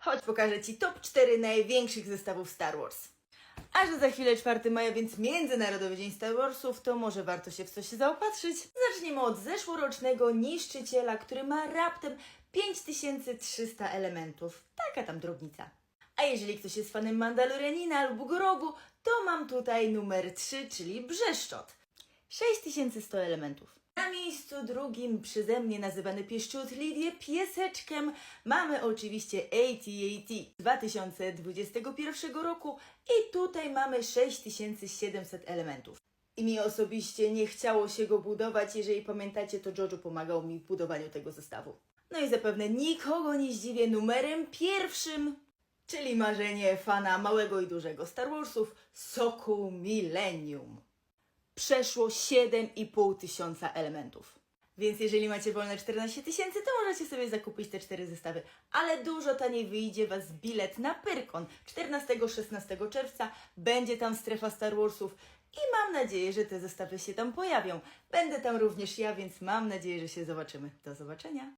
Chodź pokażę Ci top 4 największych zestawów Star Wars. A że za chwilę 4 maja, więc Międzynarodowy Dzień Star Warsów, to może warto się w coś zaopatrzyć. Zacznijmy od zeszłorocznego niszczyciela, który ma raptem 5300 elementów. Taka tam drobnica. A jeżeli ktoś jest fanem Mandalorianina lub Grogu, to mam tutaj numer 3, czyli Brzeszczot. 6100 elementów. Na miejscu drugim przeze mnie nazywany pieszczot Lidię pieseczkiem mamy oczywiście AT-AT z 2021 roku i tutaj mamy 6700 elementów. I mi osobiście nie chciało się go budować, jeżeli pamiętacie, to Jojo pomagał mi w budowaniu tego zestawu. No i zapewne nikogo nie zdziwię numerem pierwszym, czyli marzenie fana małego i dużego Star Warsów, Sokół Millennium przeszło 7,5 tysiąca elementów. Więc jeżeli macie wolne 14 tysięcy, to możecie sobie zakupić te cztery zestawy. Ale dużo taniej wyjdzie Was bilet na Pyrkon 14-16 czerwca. Będzie tam strefa Star Warsów i mam nadzieję, że te zestawy się tam pojawią. Będę tam również ja, więc mam nadzieję, że się zobaczymy. Do zobaczenia!